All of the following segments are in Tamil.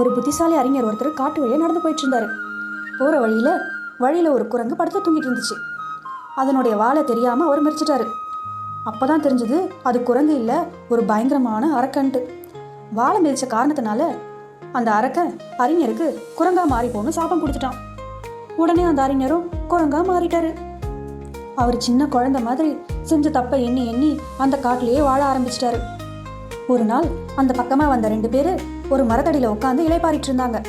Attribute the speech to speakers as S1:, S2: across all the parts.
S1: ஒரு புத்திசாலி அறிஞர் ஒருத்தர் காட்டு வழியாக நடந்து போயிட்டு இருந்தாரு போகிற வழியில் வழியில் ஒரு குரங்கு படுத்து தூங்கிட்டு இருந்துச்சு. அதனுடைய வாழை தெரியாமல் அவர் மறிச்சிட்டாரு அப்போ தான் தெரிஞ்சது அது குரங்கு இல்லை ஒரு பயங்கரமான அரக்கன்ட்டு. வாழை மிதித்த காரணத்தினால அந்த அரக்கன் அறிஞருக்கு குரங்கா மாறி போன்னு சாபம் கொடுத்துட்டான். உடனே அந்த அறிஞரும் குரங்கா மாறிட்டாரு. அவர் சின்ன குழந்தை மாதிரி செஞ்ச தப்பை எண்ணி எண்ணி அந்த காட்டிலேயே வாழ ஆரம்பிச்சிட்டாரு. ஒரு நாள் அந்த பக்கமாக வந்த ரெண்டு பேர் ஒரு மரத்தடியில் உட்காந்து இலைப்பாரிட்டு இருந்தாங்க.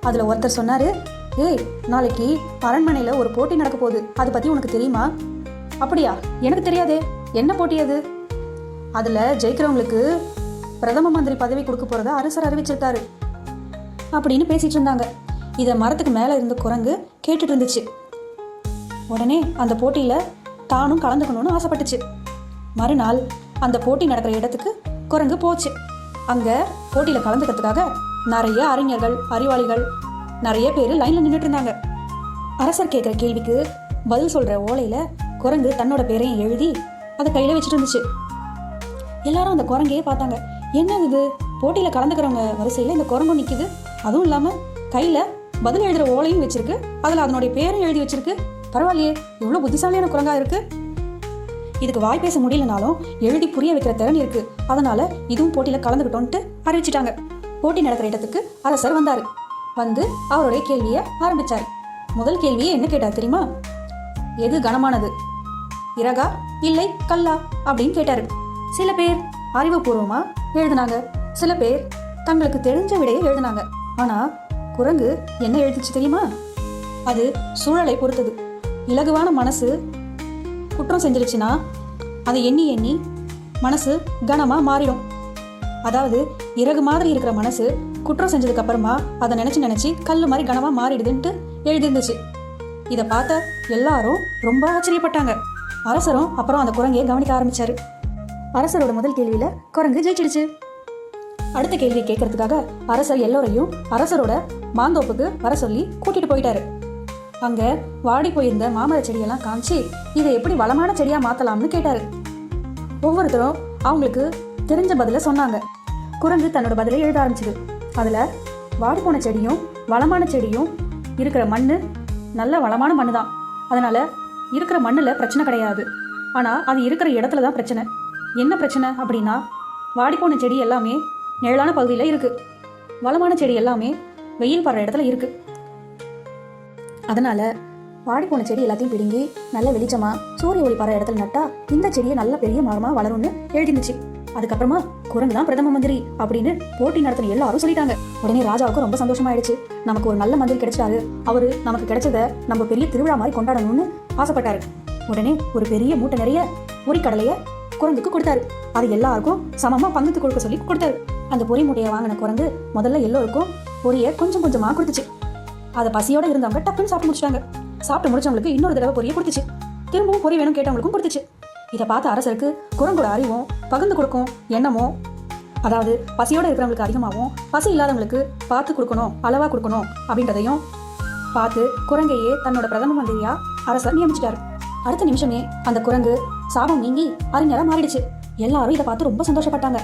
S1: அதில் ஒருத்தர் சொன்னார் ஏய் நாளைக்கு அரண்மனையில் ஒரு போட்டி நடக்க போகுது. அதை பற்றி உனக்கு தெரியுமா? அப்படியா? எனக்கு தெரியாதே. என்ன போட்டி அது? அதில் ஜெயிக்கிறவங்களுக்கு பிரதம மந்திரி பதவி கொடுக்க போகிறத அரசர் அறிவிச்சிருக்காரு. அப்படின்னு பேசிட்டு இருந்தாங்க. இதை மரத்துக்கு மேலே இருந்த குரங்கு கேட்டுட்டு இருந்துச்சு. உடனே அந்த போட்டியில் தானும் கலந்துக்கணும்னு ஆசைப்பட்டுச்சு. மறுநாள் அந்த போட்டி நடக்கிற இடத்துக்கு குரங்கு போச்சு. அங்கே போட்டியில் கலந்துக்கிறதுக்காக நிறைய அறிஞர்கள் அறிவாளிகள் நிறைய பேர் லைனில் நின்றுட்டு இருந்தாங்க. அரசர் கேட்குற கேள்விக்கு பதில் சொல்கிற ஓலையில் குரங்கு தன்னோட பேரையும் எழுதி அதை கையில் வச்சுட்டு இருந்துச்சு. எல்லாரும் அந்த குரங்கையே பார்த்தாங்க. என்ன இது? போட்டியில் கலந்துக்கிறவங்க வரிசையில் இந்த குரங்கும் நிற்கிது அதுவும் இல்லாமல் கையில் பதில் எழுதுகிற ஓலையும் வச்சிருக்கு. அதில் அதனுடைய பேரும் எழுதி வச்சிருக்கு. பரவாயில்லையே இவ்வளோ புத்திசாலியான குரங்கா இருக்குது இதுக்கு வாய் பேச முடியலனாலும் எழுதி புரிய வைக்கிற திறன் இருக்கு. அதனால இதுவும் போட்டியில் கலந்துக்கிட்டோன்ட்டு அறிவிச்சிட்டாங்க. போட்டி நடக்கிற இடத்துக்கு அரசர் வந்தார். வந்து அவருடைய கேள்வியை ஆரம்பிச்சார். முதல் கேள்வியை என்ன கேட்டார் தெரியுமா? எது கனமானது? இறகா இல்லை கல்லா அப்படின்னு கேட்டாரு. சில பேர் அறிவுபூர்வமா எழுதினாங்க. சில பேர் தங்களுக்கு தெரிஞ்ச விடையை எழுதுனாங்க. ஆனா குரங்கு என்ன எழுதிச்சு தெரியுமா? அது சூழலை பொறுத்தது. இலகுவான மனசு குற்றம் செஞ்சிருச்சுன்னா அதை எண்ணி எண்ணி மனசு கனமாக மாறிடும். அதாவது இறகு மாதிரி இருக்கிற மனசு குற்றம் செஞ்சதுக்கு அப்புறமா அதை நினைச்சு நினைச்சு கல் மாதிரி கனமாக மாறிடுதுன்ட்டு எழுதிருந்துச்சு. இதை பார்த்த எல்லாரும் ரொம்ப ஆச்சரியப்பட்டாங்க. அரசரும் அப்புறம் அந்த குரங்கையை கவனிக்க ஆரம்பிச்சாரு. அரசரோட முதல் கேள்வியில குரங்கு ஜெயிச்சிடுச்சு. அடுத்த கேள்வியை கேட்கறதுக்காக அரசர் எல்லோரையும் அரசரோட மாந்தோப்புக்கு வர சொல்லி கூட்டிட்டு போயிட்டாரு. அங்க வாடி போயிருந்த மாமர செடியெல்லாம் காமிச்சு இதை எப்படி வளமான செடியா மாத்தலாம்னு கேட்டாரு. ஒவ்வொருத்தரும் அவங்களுக்கு தெரிஞ்ச பதில சொன்னாங்க. குரங்கு தன்னோட பதிலை எழுத ஆரம்பிச்சது. அதுல வாடி போன செடியும் வளமான செடியும் இருக்கிற மண்ணு நல்ல வளமான மண்ணு தான் அதனால இருக்கிற மண்ணில் பிரச்சனை கிடையாது. ஆனால் அது இருக்கிற இடத்துல தான் பிரச்சனை. என்ன பிரச்சனை அப்படின்னா வாடிப்போன செடி எல்லாமே நிழலான பகுதியில் இருக்கு. வளமான செடி எல்லாமே வெயில் படுற இடத்துல இருக்குது அதனால போன செடி எல்லாத்தையும் பிடுங்கி நல்ல வெளிச்சமா சூரிய ஒளி பர இடத்துல நட்டா இந்த செடியை நல்ல பெரிய மரமா வளரும்னு எழுதிருந்துச்சு. அதுக்கப்புறமா குரங்கு தான் பிரதம மந்திரி அப்படின்னு போட்டி நடத்தின எல்லாரும் சொல்லிட்டாங்க. உடனே ராஜாவுக்கு ரொம்ப சந்தோஷமாயிடுச்சு. நமக்கு ஒரு நல்ல மந்திரி கிடைச்சிட்டாரு. அவரு நமக்கு கிடைச்சத நம்ம பெரிய திருவிழா மாதிரி கொண்டாடணும்னு ஆசைப்பட்டாரு. உடனே ஒரு பெரிய மூட்டை நிறைய பொரிக்கடலைய குரங்குக்கு கொடுத்தாரு. அது எல்லாருக்கும் சமமா பங்குக்கு கொடுக்க சொல்லி கொடுத்தாரு. அந்த பொரி மூட்டையை வாங்கின குரங்கு முதல்ல எல்லோருக்கும் பொரிய கொஞ்சம் கொஞ்சமா கொடுத்துச்சு. அதை பசியோட இருந்தவங்க டக்குன்னு சாப்பிட்டு முடிச்சிட்டாங்க. சாப்பிட்டு முடிச்சவங்களுக்கு இன்னொரு தடவை பொரிய கொடுத்துச்சு. திரும்பவும் பொரி வேணும் கேட்டவங்களுக்கும் கொடுத்துச்சு. இதை பார்த்த அரசருக்கு குரங்கோட அறிவும் பகிர்ந்து கொடுக்கும் எண்ணமும் அதாவது பசியோட இருக்கிறவங்களுக்கு அதிகமாகவும் பசி இல்லாதவங்களுக்கு பார்த்து கொடுக்கணும் அளவா கொடுக்கணும் அப்படின்றதையும் பார்த்து குரங்கையே தன்னோட பிரதம மந்திரியா அரசர் நியமிச்சிட்டாரு. அடுத்த நிமிஷமே அந்த குரங்கு சாபம் நீங்கி அறிஞராக மாறிடுச்சு. எல்லாரும் இதை பார்த்து ரொம்ப சந்தோஷப்பட்டாங்க.